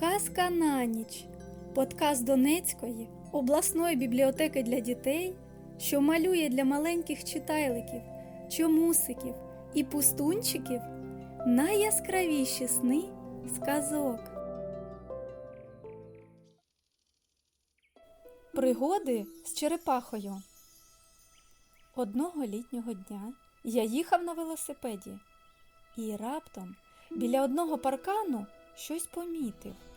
Казка на ніч. Подкаст Донецької обласної бібліотеки для дітей, що малює для маленьких читайликів, чомусиків і пустунчиків найяскравіші сни сказок. Пригоди з черепахою. Одного літнього дня я їхав на велосипеді і раптом біля одного паркану щось помітив.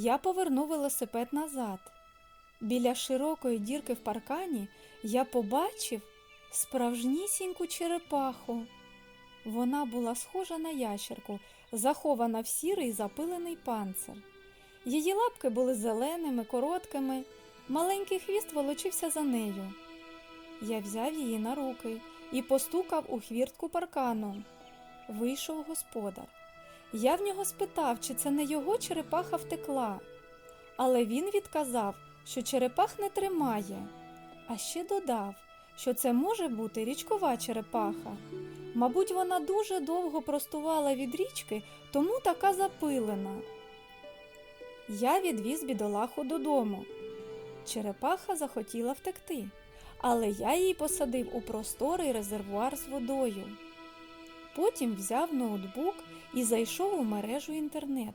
Я повернув велосипед назад. Біля широкої дірки в паркані я побачив справжнісіньку черепаху. Вона була схожа на ящерку, захована в сірий запилений панцир. Її лапки були зеленими, короткими, маленький хвіст волочився за нею. Я взяв її на руки і постукав у хвіртку паркану. Вийшов господар. Я в нього спитав, чи це не його черепаха втекла, але він відказав, що черепах не тримає, а ще додав, що це може бути річкова черепаха. Мабуть, вона дуже довго простувала від річки, тому така запилена. Я відвіз бідолаху додому. Черепаха захотіла втекти, але я її посадив у просторий резервуар з водою. Потім взяв ноутбук і зайшов у мережу інтернет.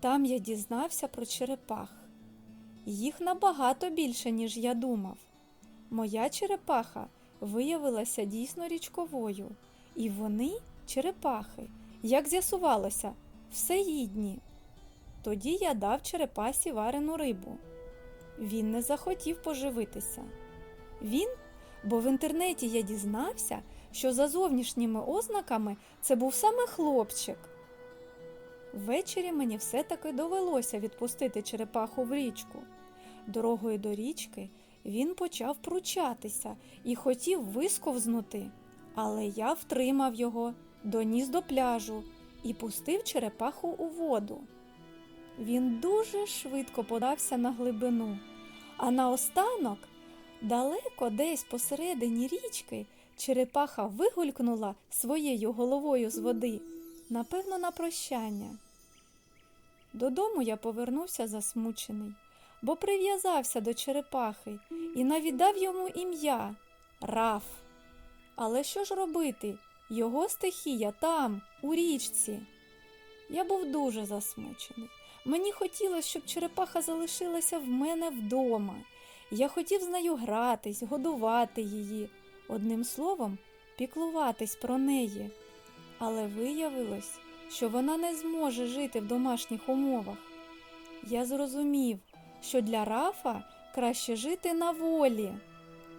Там я дізнався про черепах. Їх набагато більше, ніж я думав. Моя черепаха виявилася дійсно річковою, і вони, черепахи, як з'ясувалося, всеїдні. Тоді я дав черепасі варену рибу. Він не захотів поживитися. Він, бо в інтернеті я дізнався, що за зовнішніми ознаками це був саме хлопчик. Ввечері мені все-таки довелося відпустити черепаху в річку. Дорогою до річки він почав пручатися і хотів висковзнути, але я втримав його, доніс до пляжу і пустив черепаху у воду. Він дуже швидко подався на глибину, а наостанок, далеко десь посередині річки, черепаха вигулькнула своєю головою з води, напевно, на прощання. Додому я повернувся засмучений, бо прив'язався до черепахи і навіть дав йому ім'я Раф. Але що ж робити? Його стихія там, у річці. Я був дуже засмучений. Мені хотілося, щоб черепаха залишилася в мене вдома. Я хотів з нею гратись, годувати її, одним словом, піклуватись про неї. Але виявилось, що вона не зможе жити в домашніх умовах. Я зрозумів, що для Рафа краще жити на волі.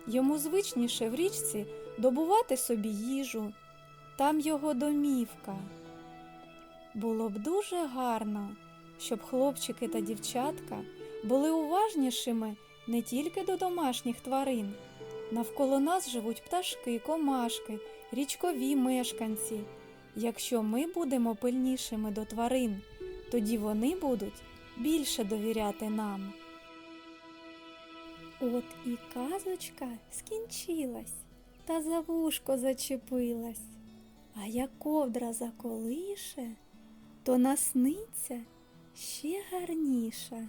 Йому звичніше в річці добувати собі їжу, там його домівка. Було б дуже гарно, щоб хлопчики та дівчатка були уважнішими не тільки до домашніх тварин. Навколо нас живуть пташки, комашки, річкові мешканці. Якщо ми будемо пильнішими до тварин, тоді вони будуть більше довіряти нам. От і казочка скінчилась, та за вушко зачепилась, а як ковдра заколише, то насниться ще гарніше.